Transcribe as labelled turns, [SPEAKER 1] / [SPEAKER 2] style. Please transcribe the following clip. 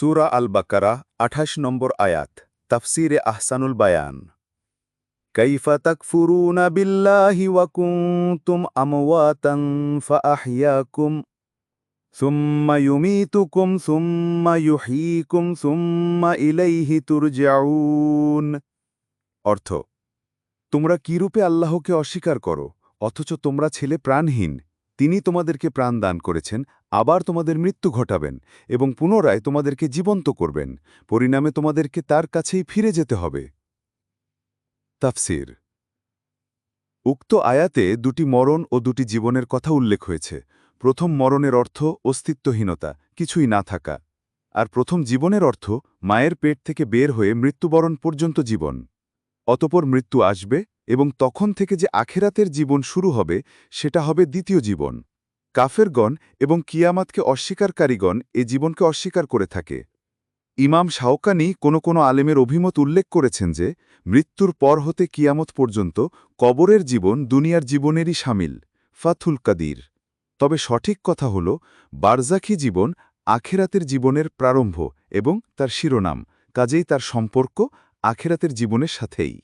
[SPEAKER 1] সুরা আল বাকারা আঠাশ নম্বর আয়াত, তাফসিরে আহসানুল বায়ান। কাইফা তাকফুরুনা বিল্লাহি ওয়া কুনতুম আমওয়াতান ফাআহইয়াকুম, সুম্মা ইউমীতুকুম, সুম্মা ইউহয়ীকুম সুম্মা ইলাইহি তুরজাউন। অর্থ, তোমরা কিরূপে আল্লাহকে অস্বীকার করো, অথচ তোমরা ছেলে প্রাণহীন। তিনি তোমাদেরকে প্রাণ দান করেছেন, আবার তোমাদের মৃত্যু ঘটাবেন এবং পুনরায় তোমাদেরকে জীবন্ত করবেন। পরিণামে তোমাদেরকে তার কাছেই ফিরে যেতে হবে। তাফসির। উক্ত আয়াতে দুটি মরণ ও দুটি জীবনের কথা উল্লেখ হয়েছে। প্রথম মরণের অর্থ অস্তিত্বহীনতা, কিছুই না থাকা। আর প্রথম জীবনের অর্থ মায়ের পেট থেকে বের হয়ে মৃত্যুবরণ পর্যন্ত জীবন। অতপর মৃত্যু আসবে এবং তখন থেকে যে আখেরাতের জীবন শুরু হবে, সেটা হবে দ্বিতীয় জীবন। কাফেরগণ এবং কিয়ামাতকে অস্বীকারকারীগণ এ জীবনকে অস্বীকার করে থাকে। ইমাম শাওকানি কোনো কোনো আলেমের অভিমত উল্লেখ করেছেন যে, মৃত্যুর পর হতে কিয়ামত পর্যন্ত কবরের জীবন দুনিয়ার জীবনেরই সামিল, ফাথুল কাদির। তবে সঠিক কথা হল, বারজাখি জীবন আখেরাতের জীবনের প্রারম্ভ এবং তার শিরোনাম, কাজেই তার সম্পর্ক আখেরাতের জীবনের সাথেই।